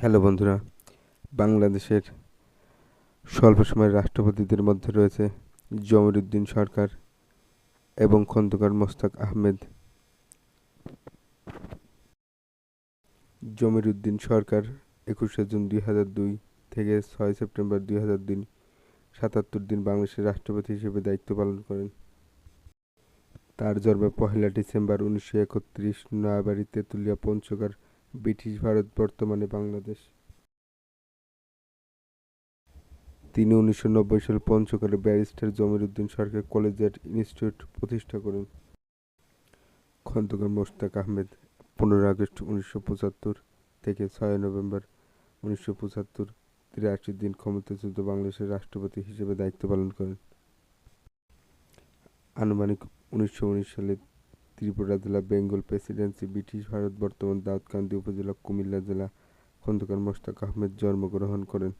Hello বন্ধুরা, বাংলাদেশের স্বল্প সময়ের রাষ্ট্রপতিদের মধ্যে রয়েছে জমিরুদ্দিন সরকার এবং খন্দকার মোস্তাক আহমেদ। জমিরুদ্দিন সরকার একুশে জুন দুই হাজার দুই থেকে ছয় সেপ্টেম্বর দুই হাজার দিন সাতাত্তর দিন বাংলাদেশের রাষ্ট্রপতি হিসেবে দায়িত্ব পালন করেন। তার জন্ম পহেলা ডিসেম্বর উনিশশো একত্রিশ নয়াবাড়ি তেঁতুলিয়া পঞ্চগড় ব্রিটিশ ভারত, বর্তমানে বাংলাদেশ। তিনি উনিশশো নব্বই সালে পঞ্চগড়ে barrister Jamiruddin Sarkar collegiate institute প্রতিষ্ঠা করেন। খন্দকার মোশতাক আহমেদ পনেরো আগস্ট উনিশশো পঁচাত্তর থেকে ছয় নভেম্বর উনিশশো পঁচাত্তর তিরাশি দিন ক্ষমতাচ্যুত বাংলাদেশের রাষ্ট্রপতি হিসেবে দায়িত্ব পালন করেন। আনুমানিক উনিশশো উনিশ সালে ত্রিপুরা জেলা বেঙ্গল প্রেসিডেন্সি, ব্রিটিশ ভারত, বর্তমান দাউদকান্দি উপজেলা, কুমিল্লা জেলা খন্দকার মোশতাক আহমেদ জন্মগ্রহণ করেন।